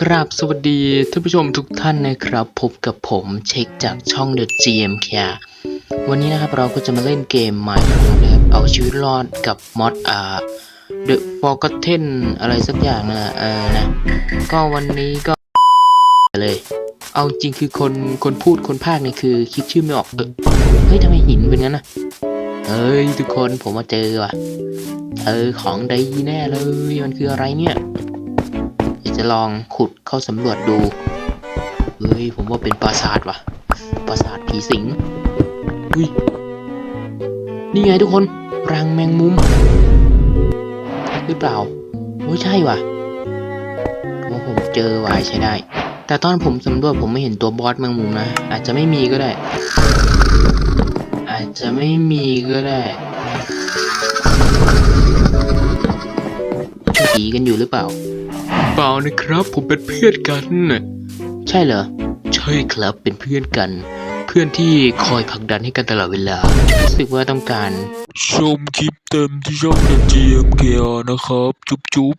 กราบสวัสดีท่านผู้ชมทุกท่านนะครับ พบกับผมเช็คจากช่อง The GM c a r วันนี้นะครับเราก็จะมาเล่นเกม Minecraft นะครับเอาชีวิตรอดกับมอดอ่า The Forgotten อะไรสักอย่างนะเออนะ ก็วันนี้ก็เลย เอาจริงคือคนคนพูดคนภาคนี่ยคือคิดชื่อไม่ออกเออเฮ้ยทำไมหินเป็นงั้นนะเฮ้ยทุกคนผมมาเจอว่ะเออของดีแน่เลยมันคืออะไรเนี่ย จะลองขุดเข้าสำรวจดู เฮ้ย ผมว่าเป็นปราสาทว่ะ ปราสาทผีสิงอุ้ย นี่ไงทุกคน รังแมงมุม หรือเปล่าโอ้ใช่ว่ะผมว่าผมเจอว่ะใช้ได้ แต่ตอนผมสำรวจผมไม่เห็นตัวบอสแมงมุมนะ อาจจะไม่มีก็ได้ อาจจะไม่มีก็ได้ผีกันอยู่หรือเปล่า เปล่านะครับ ผมเป็นเพื่อนกันน่ะใช่เหรอ ใช่ครับเป็นเพื่อนกัน เพื่อนที่คอยผลักดันให้กันตลอดเวลารู้สึกว่าต้องการ ชมคลิปเต็มที่ช่อง The GM เกียร์นะครับ จุ๊บจุ๊บ